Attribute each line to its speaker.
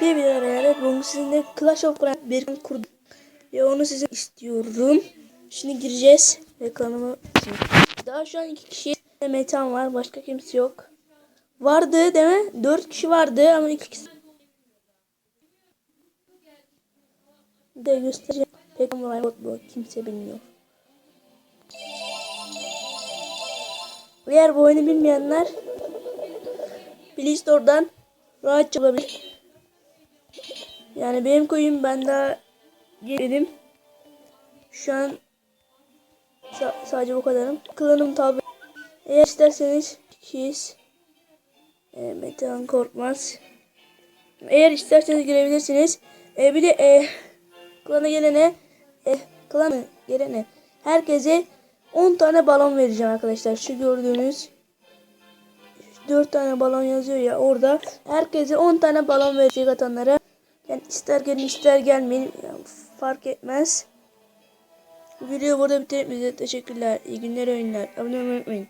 Speaker 1: Bir bir araya bugün sizinle Clash of Clans bir kurdum. Ve onu size istiyorum. Şimdi gireceğiz. Reklamımı Daha şu an iki kişi Metan var. Başka kimse yok. Vardı değil mi? Dört kişi vardı ama iki kişi. De göstereceğim. Pek bu kimse bilmiyor. Eğer bu oyunu bilmeyenler Play Store'dan rahatça bulabilir. Yani benim koyun ben daha girdim. Şu an sa- sadece bu kadarım. Klanım tabi. Eğer isterseniz kişiyiz. E, Metehan Korkmaz. Eğer isterseniz girebilirsiniz. E, bir de e, klana gelene e, klana gelene herkese 10 tane balon vereceğim arkadaşlar. Şu gördüğünüz 4 tane balon yazıyor ya orada. Herkese 10 tane balon verecek atanlara. Yani ister gelin ister gelmeyin yani fark etmez. Bu videoyu burada bitirelim. Teşekkürler. İyi günler oyunlar. Abone olmayı unutmayın.